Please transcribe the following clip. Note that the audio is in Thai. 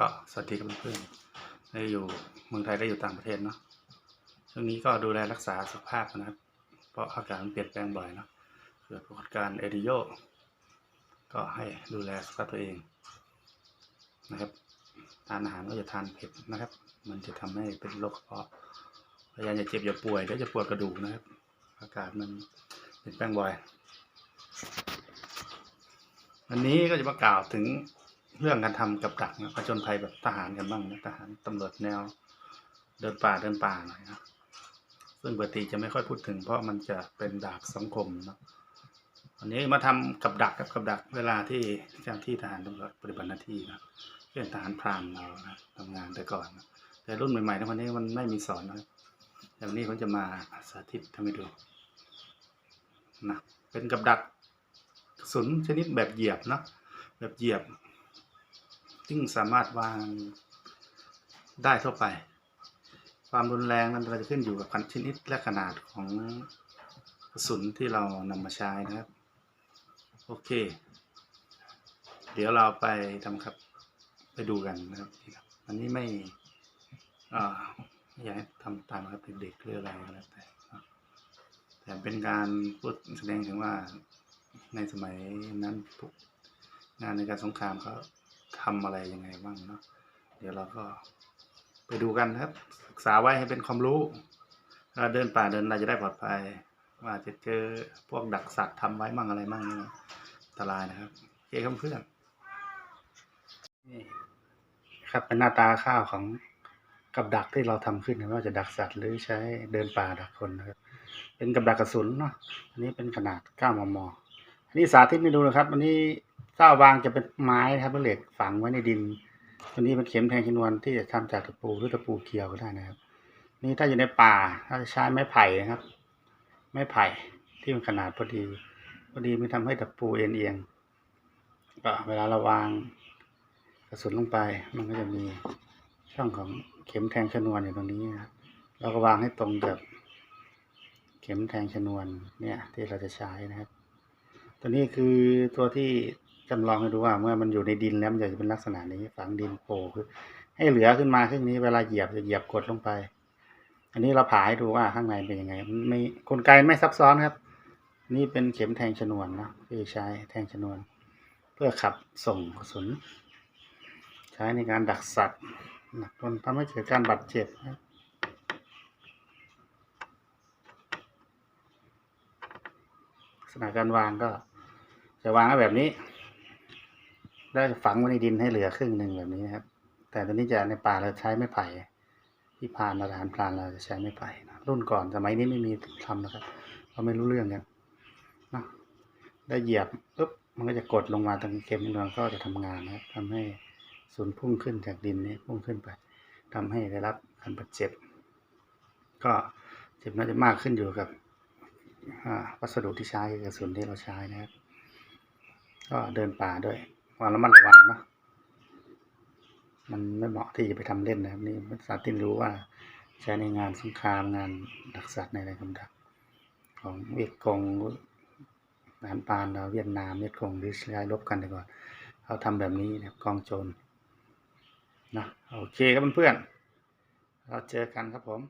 ก็สวัสดีครับเพื่อนๆได้อยู่เมืองไทยได้อยู่ต่างประเทศเนาะช่วงนี้ก็ดูแลรักษาสุขภาพนะครับเพราะอากาศมันเปลี่ยนแปลงบ่อยเนาะเกิดปรากฏการณ์เอดิโยก็ให้ดูแลสุขภาพตัวเองนะครับทานอาหารก็จะทานเผ็ดนะครับ มันจะทำให้เป็นโรคกระเพาะพยายามอย่าเจ็บอย่าป่วยเดี๋ยวจะปวดกระดูกนะครับ อากาศมันเปลี่ยนแปลงบ่อยวันนี้ก็จะมากล่าวถึง เรื่องการทำกับดักนะผจญภัยแบบทหารกันบ้างนะทหารตำรวจแนว เดินป่าเดินป่าหน่อยนะซึ่งปกติจะไม่ค่อยพูดถึง เพราะมันจะเป็นดาบสังคมเนาะวันนี้มาทำกับดักกับกับดักเวลาที่เจ้าที่ทหารตำรวจปฏิบัติหน้าที่นะเช่นทหารพรานเรานะทำงานแต่ก่อนนะแต่รุ่นใหม่ๆในวันนี้มันไม่มีสอนนะแต่วันนี้เขาจะมาสาธิตทำให้ดูนะเป็นกับดักกระสุนชนิดแบบเหยียบเนอะแบบเหยียบ ซึ่งสามารถวางได้ทั่วไป ความรุนแรงมันก็จะขึ้นอยู่กับชนิดและขนาดของกระสุนที่เรานำมาใช้นะครับ โอเค เดี๋ยวเราไปทำครับไปดูกันนะครับ อันนี้ไม่อ่าไม่อยากให้ทำตามครับเด็กๆหรืออะไรก็แล้วแต่แต่เป็นการพูดแสดงถึงว่าในสมัยนั้นงานในการสงครามเขา ทำอะไรยังไงบ้างเนาะเดี๋ยวเราก็ไปดูกันนะครับ ศึกษาไว้ให้เป็นความรู้เราเดินป่าเดินอะไรจะได้ปลอดภัยว่าจะเจอพวกดักสัตว์ทำไว้มั่งอะไรมั่งนะอันตรายนะครับโอเคครับเพื่อนนี่ครับเป็นหน้าตาข้าวของกับดักที่เราทำขึ้นไม่ว่าจะดักสัตว์หรือใช้เดินป่าดักคนนะครับเป็นกับดักกระสุนเนาะอันนี้เป็นขนาด9มมอันนี้สาธิตให้ดูนะครับ อันนี้ เส้าวางจะเป็นไม้นะครับเป็นเหล็กฝังไว้ในดิน ตัวนี้เป็นเข็มแทงชนวนที่จะทำจากตะปูหรือตะปูเกี่ยวก็ได้นะครับ นี่ถ้าอยู่ในป่าถ้าจะใช้ไม้ไผ่นะครับ ไม้ไผ่ที่มันขนาดพอดี พอดีไม่ทำให้ตะปูเอ็นเอียงก็เวลาเราวางกระสุนลงไป มันก็จะมีช่องของเข็มแทงชนวนอยู่ตรงนี้นะครับเราก็วางให้ตรงกับเข็มแทงชนวนเนี่ยที่เราจะใช้นะครับ ตัวนี้คือตัวที่ จำลองให้ดูว่าเมื่อมันอยู่ในดินแล้วมันจะเป็นลักษณะนี้ฝังดินโผล่คือให้เหลือขึ้นมาครึ่งนี้เวลาเหยียบจะเหยียบกดลงไป อันนี้เราผ่าให้ดูว่าข้างในเป็นยังไงมันไม่กลไกไม่ซับซ้อนครับ นี่เป็นเข็มแทงชนวนนะที่ใช้แทงชนวน เพื่อขับส่งกระสุน ใช้ในการดักสัตว์หนะจนทำให้เกิดการบาดเจ็บนะครับลักษณะการวางก็จะวางแบบนี้ แล้วจะฝังไว้ในดินให้เหลือครึ่งหนึ่งแบบนี้ครับ แต่ตอนนี้จะในป่าเราใช้ไม้ไผ่ที่พานราหารพรานเราจะใช้ไม้ไผ่นะรุ่นก่อนสมัยนี้ไม่มีทำนะครับเราไม่รู้เรื่องกันนะได้เหยียบปุ๊บมันก็จะกดลงมาตรงเข็มนวลก็จะทำงานนะครับทำให้ศูนย์พุ่งขึ้นจากดินนี้พุ่งขึ้นไปทำให้ได้รับการบาดเจ็บ ก็เจ็บน่าจะมากขึ้นอยู่กับวัสดุที่ใช้กระสุนที่เราใช้นะครับ ก็เดินป่าด้วย ความระมัดระวังเนาะมันไม่เหมาะที่จะไปทำเล่นนะครับนี่สาธิตรู้ว่าใช้ในงานสงครามงานดักสัตว์ในอะไรกำดักของเวียดกงทหารปานเราเวียดนามเวียดกงหรือใช้รบกันดีกว่อนเขาทำแบบนี้นะกองโจรนะโอเคครับเพื่อนๆเราเจอกันครับผม